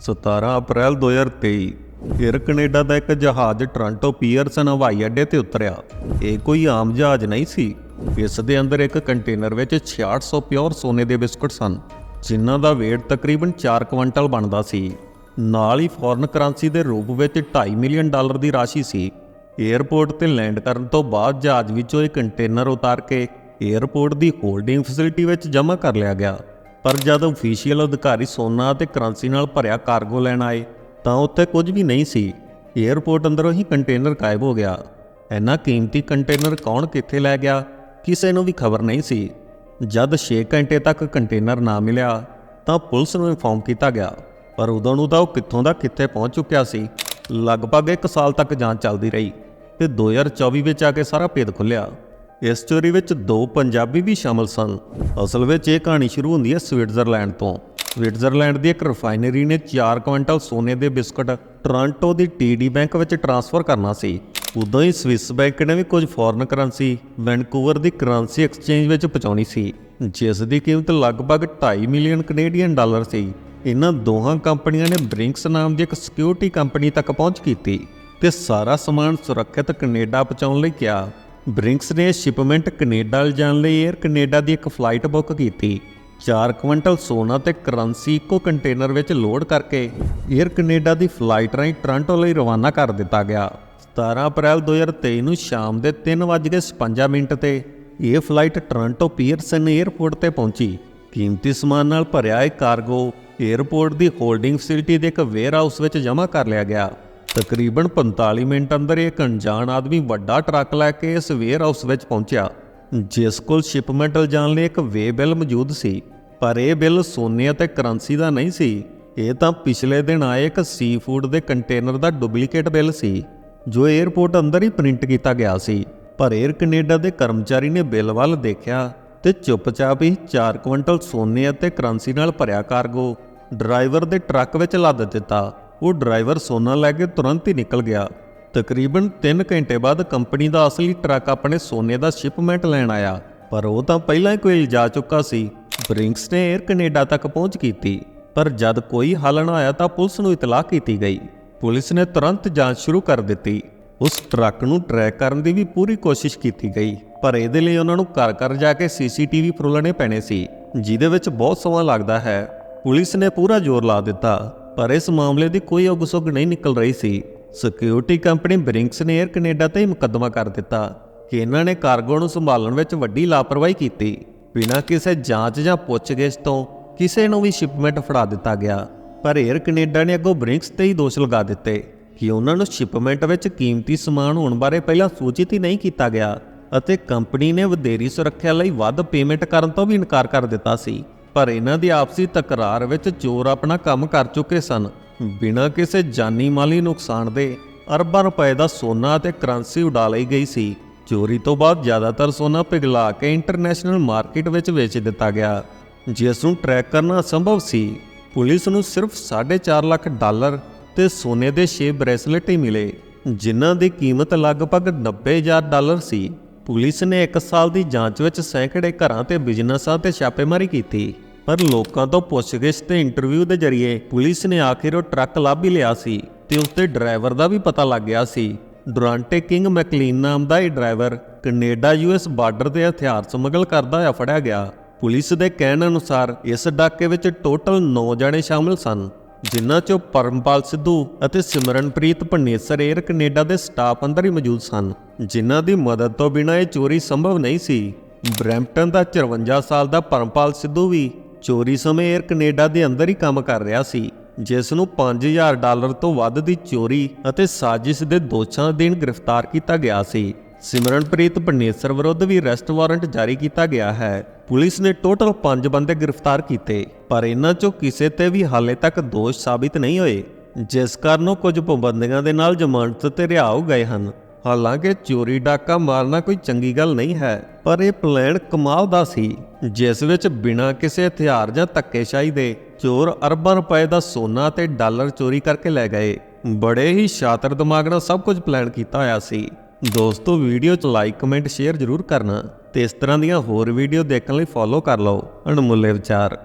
17 ਅਪ੍ਰੈਲ 2023 air Canada ਦਾ ਇੱਕ ਜਹਾਜ਼ Toronto Pearson ਹਵਾਈ ਅੱਡੇ ਤੇ ਉਤਰਿਆ। ਇਹ ਕੋਈ ਆਮ ਜਹਾਜ਼ ਨਹੀਂ ਸੀ। ਇਸ ਦੇ ਅੰਦਰ ਇੱਕ ਕੰਟੇਨਰ ਵਿੱਚ 6600 ਪਿਓਰ ਸੋਨੇ ਦੇ ਬਿਸਕੁਟ ਸਨ, ਜਿਨ੍ਹਾਂ ਦਾ weight ਤਕਰੀਬਨ 4 ਕੁਇੰਟਲ ਬਣਦਾ ਸੀ। ਨਾਲ ਹੀ ਫੋਰਨ ਕਰੰਸੀ ਦੇ ਰੂਪ ਵਿੱਚ 2.5 ਮਿਲੀਅਨ ਡਾਲਰ ਦੀ ਰਾਸ਼ੀ ਸੀ। ਏਅਰਪੋਰਟ ਤੇ ਲੈਂਡ ਕਰਨ ਤੋਂ ਬਾਅਦ ਜਹਾਜ਼ ਵਿੱਚੋਂ ਇਹ ਕੰਟੇਨਰ ਉਤਾਰ ਕੇ ਏਅਰਪੋਰਟ ਦੀ ਹੋਲਡਿੰਗ ਫੈਸਿਲਿਟੀ ਵਿੱਚ ਜਮ੍ਹਾਂ ਕਰ ਲਿਆ ਗਿਆ। ਪਰ ਜਦ ਅਫੀਸ਼ੀਅਲ ਅਧਿਕਾਰੀ ਸੋਨਾ ਅਤੇ ਕਰੰਸੀ ਨਾਲ ਭਰਿਆ ਕਾਰਗੋ ਲੈਣ ਆਏ, ਤਾਂ ਉੱਥੇ ਕੁਝ ਵੀ ਨਹੀਂ ਸੀ। ਏਅਰਪੋਰਟ ਅੰਦਰੋਂ ਹੀ ਕੰਟੇਨਰ ਗਾਇਬ ਹੋ ਗਿਆ। ਇੰਨਾ ਕੀਮਤੀ ਕੰਟੇਨਰ ਕੌਣ ਕਿੱਥੇ ਲੈ ਗਿਆ, ਕਿਸੇ ਨੂੰ ਵੀ ਖਬਰ ਨਹੀਂ ਸੀ। ਜਦ 6 ਘੰਟੇ ਤੱਕ ਕੰਟੇਨਰ ਨਾ ਮਿਲਿਆ, ਤਾਂ ਪੁਲਿਸ ਨੂੰ ਇਨਫੋਰਮ ਕੀਤਾ ਗਿਆ। ਪਰ ਉਦੋਂ ਨੂੰ ਤਾਂ ਉਹ ਕਿੱਥੋਂ ਦਾ ਕਿੱਥੇ ਪਹੁੰਚ ਚੁੱਕਿਆ ਸੀ, ਲਗਭਗ 1 ਸਾਲ ਤੱਕ ਜਾਂਚ ਚੱਲਦੀ ਰਹੀ ਤੇ 2024 ਵਿੱਚ ਆ ਕੇ ਸਾਰਾ ਭੇਦ ਖੁੱਲਿਆ ਇਸ ਚੋਰੀ ਵਿੱਚ ਦੋ ਪੰਜਾਬੀ ਵੀ ਸ਼ਾਮਲ ਸਨ। ਅਸਲ ਵਿੱਚ ਇਹ ਕਹਾਣੀ ਸ਼ੁਰੂ ਹੁੰਦੀ ਹੈ ਸਵਿਟਜ਼ਰਲੈਂਡ ਤੋਂ। ਸਵਿਟਜ਼ਰਲੈਂਡ ਦੀ ਇੱਕ ਰਿਫਾਈਨਰੀ ਨੇ 4 ਕੁਇੰਟਲ ਸੋਨੇ ਦੇ ਬਿਸਕਟ ਟੋਰਾਂਟੋ ਦੀ ਟੀਡੀ ਬੈਂਕ ਵਿੱਚ ਟ੍ਰਾਂਸਫਰ ਕਰਨਾ ਸੀ। ਉਦੋਂ ਹੀ ਸਵਿਸ ਬੈਂਕ ਨੇ ਵੀ ਕੁਝ ਫੋਰਨ ਕਰੰਸੀ ਵੈਨਕੂਵਰ ਦੀ ਕਰੰਸੀ ਐਕਸਚੇਂਜ ਵਿੱਚ ਪਹੁੰਚਾਉਣੀ ਸੀ, ਜਿਸ ਦੀ ਕੀਮਤ ਲਗਭਗ 2.5 ਮਿਲੀਅਨ ਕੈਨੇਡੀਅਨ ਡਾਲਰ ਸੀ। ਇਹਨਾਂ ਦੋਹਾਂ ਕੰਪਨੀਆਂ ਨੇ ਬ੍ਰਿੰਕਸ ਨਾਮ ਦੀ ਇੱਕ ਸਿਕਿਉਰਿਟੀ ਕੰਪਨੀ ਤੱਕ ਪਹੁੰਚ ਕੀਤੀ ਤੇ ਸਾਰਾ ਸਮਾਨ ਸੁਰੱਖਿਅਤ ਕੈਨੇਡਾ ਪਹੁੰਚਾਉਣ ਲਈ ਕਿਹਾ। ਬ੍ਰਿੰਕਸ ਨੇ ਸ਼ਿਪਮੈਂਟ ਕੈਨੇਡਾ ਜਾਣ ਲਈ 에ਅਰ ਕੈਨੇਡਾ ਦੀ ਇੱਕ ਫਲਾਈਟ ਬੁੱਕ ਕੀਤੀ। 4 ਕੁਇੰਟਲ ਸੋਨਾ ਤੇ ਕਰੰਸੀ ਇੱਕੋ ਕੰਟੇਨਰ ਵਿੱਚ ਲੋਡ ਕਰਕੇ 에ਅਰ ਕੈਨੇਡਾ ਦੀ ਫਲਾਈਟ ਰਾਹੀਂ ਟ੍ਰਾਂਟੋ ਲਈ ਰਵਾਨਾ ਕਰ ਦਿੱਤਾ ਗਿਆ। 17 ਅਪ੍ਰੈਲ 2023 ਨੂੰ ਸ਼ਾਮ ਦੇ 3:56 ਮਿੰਟ ਤੇ ਇਹ ਫਲਾਈਟ ਟ੍ਰਾਂਟੋ ਪੀਅਰਸਨ 에ਅਰਪੋਰਟ ਤੇ ਪਹੁੰਚੀ। ਕੀਮਤੀ ਸਮਾਨ ਨਾਲ ਭਰਿਆ ਇਹ ਕਾਰਗੋ 에ਅਰਪੋਰਟ ਦੀ ਹੋਲਡਿੰਗ ਫੈਸਿਲਿਟੀ ਦੇ ਇੱਕ ਵੇਅਰਹਾਊਸ ਵਿੱਚ ਜਮ੍ਹਾਂ ਕਰ ਲਿਆ ਗਿਆ। ਤਕਰੀਬਨ 45 ਮਿੰਟ ਅੰਦਰ ਇੱਕ ਅਣਜਾਣ ਆਦਮੀ ਵੱਡਾ ਟਰੱਕ ਲੈ ਕੇ ਇਸ ਵੇਅਰ ਹਾਊਸ ਵਿੱਚ ਪਹੁੰਚਿਆ, ਜਿਸ ਕੋਲ ਸ਼ਿਪਮੈਂਟ ਲਿਜਾਣ ਲਈ ਇੱਕ ਵੇ ਬਿੱਲ ਮੌਜੂਦ ਸੀ। ਪਰ ਇਹ ਬਿੱਲ ਸੋਨੇ ਅਤੇ ਕਰੰਸੀ ਦਾ ਨਹੀਂ ਸੀ। ਇਹ ਤਾਂ ਪਿਛਲੇ ਦਿਨ ਆਏ ਇੱਕ ਸੀ ਫੂਡ ਦੇ ਕੰਟੇਨਰ ਦਾ ਡੁਪਲੀਕੇਟ ਬਿੱਲ ਸੀ, ਜੋ 에ਅਰਪੋਰਟ ਅੰਦਰ ਹੀ ਪ੍ਰਿੰਟ ਕੀਤਾ ਗਿਆ ਸੀ। ਪਰ 에ਅਰ ਕੈਨੇਡਾ ਦੇ ਕਰਮਚਾਰੀ ਨੇ ਬਿੱਲ ਵੱਲ ਦੇਖਿਆ ਤੇ ਚੁੱਪਚਾਪ ਹੀ 4 ਕੁਇੰਟਲ ਸੋਨੇ ਅਤੇ ਕਰੰਸੀ ਨਾਲ ਭਰਿਆ ਕਾਰਗੋ ਡਰਾਈਵਰ ਦੇ ਟਰੱਕ ਵਿੱਚ ਲੱਦ ਦਿੱਤਾ। ਉਹ ਡਰਾਈਵਰ ਸੋਨਾ ਲੈ ਕੇ ਤੁਰੰਤ ਹੀ ਨਿਕਲ ਗਿਆ। ਤਕਰੀਬਨ 3 ਘੰਟੇ ਬਾਅਦ ਕੰਪਨੀ ਦਾ ਅਸਲੀ ਟਰੱਕ ਆਪਣੇ ਸੋਨੇ ਦਾ ਸ਼ਿਪਮੈਂਟ ਲੈਣ ਆਇਆ, ਪਰ ਉਹ ਤਾਂ ਪਹਿਲਾਂ ਹੀ ਕੋਈ ਜਾ ਚੁੱਕਾ ਸੀ। ਬ੍ਰਿੰਕਸ ਨੇ 에ਅਰ ਕੈਨੇਡਾ ਤੱਕ ਪਹੁੰਚ ਕੀਤੀ, ਪਰ ਜਦ ਕੋਈ ਹੱਲ ਨਾ ਆਇਆ ਤਾਂ ਪੁਲਿਸ ਨੂੰ ਇਤਲਾਹ ਕੀਤੀ ਗਈ। ਪੁਲਿਸ ਨੇ ਤੁਰੰਤ ਜਾਂਚ ਸ਼ੁਰੂ ਕਰ ਦਿੱਤੀ। ਉਸ ਟਰੱਕ ਨੂੰ ਟਰੈਕ ਕਰਨ ਦੀ ਵੀ ਪੂਰੀ ਕੋਸ਼ਿਸ਼ ਕੀਤੀ ਗਈ, ਪਰ ਇਹਦੇ ਲਈ ਉਹਨਾਂ ਨੂੰ ਘਰ ਘਰ ਜਾ ਕੇ ਸੀਸੀਟੀਵੀ ਫਰੋਲਣੇ ਪੈਣੇ ਸੀ, ਜਿਹਦੇ ਵਿੱਚ ਬਹੁਤ ਸਮਾਂ ਲੱਗਦਾ ਹੈ। ਪੁਲਿਸ ਨੇ ਪੂਰਾ ਜ਼ੋਰ ਲਾ ਦਿੱਤਾ। ਪਰ ਇਸ ਮਾਮਲੇ ਦੀ ਕੋਈ ਉਗਸੁਗ ਨਹੀਂ ਨਿਕਲ ਰਹੀ ਸੀ। ਸਿਕਿਉਰਿਟੀ ਕੰਪਨੀ ਬ੍ਰਿੰਕਸ ਨੇ 에ਅਰ ਕੈਨੇਡਾ ਤੇ ਹੀ ਮੁਕੱਦਮਾ ਕਰ ਦਿੱਤਾ ਕਿ ਇਹਨਾਂ ਨੇ ਕਾਰਗੋ ਨੂੰ ਸੰਭਾਲਣ ਵਿੱਚ ਵੱਡੀ ਲਾਪਰਵਾਹੀ ਕੀਤੀ। ਬਿਨਾਂ ਕਿਸੇ ਜਾਂਚ ਜਾਂ ਪੁੱਛਗਿੱਛ ਤੋਂ ਕਿਸੇ ਨੂੰ ਵੀ ਸ਼ਿਪਮੈਂਟ ਫੜਾ ਦਿੱਤਾ ਗਿਆ। ਪਰ 에ਅਰ ਕੈਨੇਡਾ ਨੇ ਅੱਗੋਂ ਬ੍ਰਿੰਕਸ ਤੇ ਹੀ ਦੋਸ਼ ਲਗਾ ਦਿੱਤੇ ਕਿ ਉਹਨਾਂ ਨੂੰ ਸ਼ਿਪਮੈਂਟ ਵਿੱਚ ਕੀਮਤੀ ਸਮਾਨ ਹੋਣ ਬਾਰੇ ਪਹਿਲਾਂ ਸੂਚਿਤ ਹੀ ਨਹੀਂ ਕੀਤਾ ਗਿਆ ਅਤੇ ਕੰਪਨੀ ਨੇ ਵਧੇਰੀ ਸੁਰੱਖਿਆ ਲਈ ਵੱਧ ਪੇਮੈਂਟ ਕਰਨ ਤੋਂ ਵੀ ਇਨਕਾਰ ਕਰ ਦਿੱਤਾ ਸੀ। ਪਰ ਇਹਨਾਂ ਦੀ ਆਪਸੀ ਤਕਰਾਰ ਵਿੱਚ ਚੋਰ ਆਪਣਾ ਕੰਮ ਕਰ ਚੁੱਕੇ ਸਨ। ਬਿਨਾਂ ਕਿਸੇ ਜਾਨੀ ਮਾਲੀ ਨੁਕਸਾਨ ਦੇ ਅਰਬਾਂ ਰੁਪਏ ਦਾ ਸੋਨਾ ਅਤੇ ਕਰੰਸੀ ਉਡਾ ਲਈ ਗਈ ਸੀ। ਚੋਰੀ ਤੋਂ ਬਾਅਦ ਜ਼ਿਆਦਾਤਰ ਸੋਨਾ ਪਿਘਲਾ ਕੇ ਇੰਟਰਨੈਸ਼ਨਲ ਮਾਰਕੀਟ ਵਿੱਚ ਵੇਚ ਦਿੱਤਾ ਗਿਆ, ਜਿਸ ਨੂੰ ਟਰੈਕ ਕਰਨਾ ਅਸੰਭਵ ਸੀ। ਪੁਲਿਸ ਨੂੰ ਸਿਰਫ 4.5 ਲੱਖ ਡਾਲਰ ਤੇ ਸੋਨੇ ਦੇ 6 ਬ੍ਰੇਸਲੇਟ ਹੀ ਮਿਲੇ, ਜਿਨ੍ਹਾਂ ਦੀ ਕੀਮਤ ਲਗਭਗ 90000 ਡਾਲਰ ਸੀ। ਪੁਲਿਸ ਨੇ 1 ਸਾਲ ਦੀ ਜਾਂਚ ਵਿੱਚ ਸੈਂਕੜੇ ਘਰਾਂ ਤੇ ਬਿਜ਼ਨਸਾਂ ਤੇ ਛਾਪੇਮਾਰੀ ਕੀਤੀ। ਪਰ ਲੋਕਾਂ ਤੋਂ ਪੁੱਛਗਿੱਛ ਤੇ ਇੰਟਰਵਿਊ ਦੇ ਜ਼ਰੀਏ ਪੁਲਿਸ ਨੇ ਆਖਿਰ ਉਹ ਟਰੱਕ ਲੱਭ ਹੀ ਲਿਆ ਸੀ ਤੇ ਉਸ ਦੇ ਡਰਾਈਵਰ ਦਾ ਵੀ ਪਤਾ ਲੱਗ ਗਿਆ ਸੀ। ਡੁਰਾਂਟੇ ਕਿੰਗ ਮੈਕਲੀਨ ਨਾਮ ਦਾ ਇਹ ਡਰਾਈਵਰ ਕੈਨੇਡਾ ਯੂਐਸ ਬਾਰਡਰ ਤੇ ਹਥਿਆਰ ਸਮਗਲ ਕਰਦਾ ਹੋਇਆ ਫੜਿਆ ਗਿਆ। ਪੁਲਿਸ ਦੇ ਕਹਿਣ ਅਨੁਸਾਰ ਇਸ ਡਾਕੇ ਵਿੱਚ ਟੋਟਲ 9 ਜਣੇ ਸ਼ਾਮਲ ਸਨ, ਜਿਨ੍ਹਾਂ ਚੋਂ ਪਰਮਪਾਲ ਸਿੱਧੂ ਅਤੇ ਸਿਮਰਨਪ੍ਰੀਤ ਭੰਨੇਸਰ 에ਅਰ ਕੈਨੇਡਾ ਦੇ ਸਟਾਫ ਅੰਦਰ ਹੀ ਮੌਜੂਦ ਸਨ, ਜਿਨ੍ਹਾਂ ਦੀ ਮਦਦ ਤੋਂ ਬਿਨਾਂ ਇਹ ਚੋਰੀ ਸੰਭਵ ਨਹੀਂ ਸੀ। ਬ੍ਰੈਂਪਟਨ ਦਾ 54 ਸਾਲ ਦਾ ਪਰਮਪਾਲ ਸਿੱਧੂ ਵੀ ਚੋਰੀ ਸਮੇਂ 에ਅਰ ਕੈਨੇਡਾ ਦੇ ਅੰਦਰ ਹੀ ਕੰਮ ਕਰ ਰਿਹਾ ਸੀ, ਜਿਸ ਨੂੰ 5000 ਡਾਲਰ ਤੋਂ ਵੱਧ ਦੀ ਚੋਰੀ ਅਤੇ ਸਾਜ਼ਿਸ਼ ਦੇ ਦੋਸ਼ਾਂ ਅਧੀਨ ਗ੍ਰਿਫਤਾਰ ਕੀਤਾ ਗਿਆ ਸੀ। ਸਿਮਰਨਪ੍ਰੀਤ ਭੰਨੇਸਰ ਵਿਰੁੱਧ ਵੀ ਅਰੈਸਟ ਵਾਰੰਟ ਜਾਰੀ ਕੀਤਾ ਗਿਆ ਹੈ। ਪੁਲਿਸ ਨੇ ਟੋਟਲ 5 ਬੰਦੇ ਗ੍ਰਿਫਤਾਰ ਕੀਤੇ, ਪਰ ਇਹਨਾਂ ਚੋਂ ਕਿਸੇ ਤੇ ਵੀ ਹਾਲੇ ਤੱਕ ਦੋਸ਼ ਸਾਬਿਤ ਨਹੀਂ ਹੋਏ, ਜਿਸ ਕਾਰਨ ਉਹ ਕੁਝ ਪਾਬੰਦੀਆਂ ਦੇ ਨਾਲ ਜ਼ਮਾਨਤ ਤੇ ਰਿਹਾ ਹੋ ਗਏ ਹਨ। ਹਾਲਾਂਕਿ ਚੋਰੀ ਡਾਕਾ ਮਾਰਨਾ ਕੋਈ ਚੰਗੀ ਗੱਲ ਨਹੀਂ ਹੈ, ਪਰ ਇਹ ਪਲਾਨ ਕਮਾਲ ਦਾ ਸੀ, ਜਿਸ ਵਿੱਚ ਬਿਨਾਂ ਕਿਸੇ ਹਥਿਆਰ ਜਾਂ ਧੱਕੇਸ਼ਾਹੀ ਦੇ ਚੋਰ ਅਰਬਾਂ ਰੁਪਏ ਦਾ ਸੋਨਾ ਤੇ ਡਾਲਰ ਚੋਰੀ ਕਰਕੇ ਲੈ ਗਏ। ਬੜੇ ਹੀ ਸ਼ਾਤਰ ਦਿਮਾਗ ਨਾਲ ਸਭ ਕੁਝ ਪਲਾਨ ਕੀਤਾ ਹੋਇਆ ਸੀ। ਦੋਸਤੋ, ਵੀਡੀਓ ਚ ਲਾਈਕ ਕਮੈਂਟ ਸ਼ੇਅਰ ਜ਼ਰੂਰ ਕਰਨਾ ਤੇ ਇਸ ਤਰ੍ਹਾਂ ਦੀਆਂ ਹੋਰ ਵੀਡੀਓ ਦੇਖਣ ਲਈ ਫੋਲੋ ਕਰ ਲਓ। ਅਣਮੁੱਲੇ ਵਿਚਾਰ।